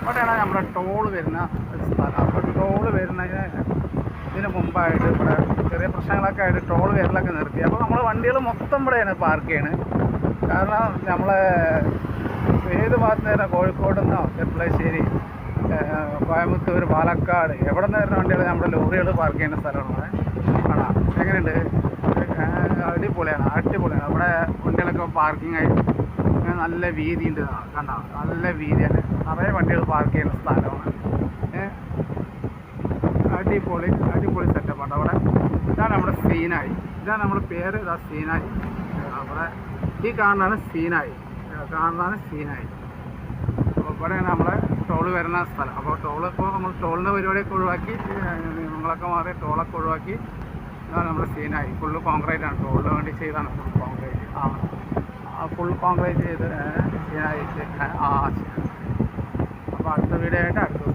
ഇവിടെയാണ് നമ്മുടെ ടോൾ വരുന്ന സ്ഥലം. അപ്പോൾ ടോൾ വരുന്നതിന് ഇതിന് മുമ്പായിട്ട് ഇവിടെ ചെറിയ പ്രശ്നങ്ങളൊക്കെ ആയിട്ട് ടോൾ വരലൊക്കെ നിർത്തി. അപ്പോൾ നമ്മൾ വണ്ടികൾ മൊത്തം ഇവിടെയാണ് പാർക്ക് ചെയ്യണത് കാരണം നമ്മൾ ഏത് ഭാഗത്ത് നിന്ന് കോഴിക്കോട് നിന്നോ ചെപ്പളശ്ശേരി കോയമ്പത്തൂർ പാലക്കാട് എവിടെ നിന്ന് വരുന്ന വണ്ടികൾ നമ്മുടെ ലോറികൾ പാർക്ക് ചെയ്യുന്ന സ്ഥലമാണ് കാണാം. എങ്ങനെയുണ്ട്? അടിപൊളിയാണ്. അടിപൊളിയാണ്. അവിടെ വണ്ടികളൊക്കെ പാർക്കിംഗ് ആയി. ഇങ്ങനെ നല്ല വീതി ഉണ്ട് കണ്ട? നല്ല വീതിയാണ്. നിറയെ വണ്ടികൾ പാർക്ക് ചെയ്യുന്ന സ്ഥലമാണ്. അടിപൊളി അടിപൊളി സെറ്റപ്പാണ് അവിടെ. ഇതാണ് നമ്മുടെ സീനായി. ഇതാണ് നമ്മുടെ പേര്. ഇതാ സീനായി. അവിടെ ഈ കാണുന്നതാണ് സീനായി. കാണുന്നതാണ് സീനായി. അപ്പോൾ ഇവിടെയാണ് നമ്മളെ ടോൾ വരുന്ന സ്ഥലം. അപ്പോൾ ഇപ്പോൾ നമ്മൾ ടോളിന്റെ പരിപാടിയൊക്കെ ഒഴിവാക്കി നിങ്ങളൊക്കെ മാറി ടോളൊക്കെ ഒഴിവാക്കി ഇതാണ് നമ്മുടെ സീനായി. ഫുള്ള് കോൺക്രീറ്റ് ആണ്. ടോളിന് വേണ്ടി ചെയ്താണ് ഫുൾ കോൺക്രീറ്റ് ആ. ഫുൾ കോൺക്രീറ്റ് ചെയ്ത് സീനായി ആ അപ്പോൾ അടുത്ത വീഡിയോ ആയിട്ട് അടുത്ത ദിവസം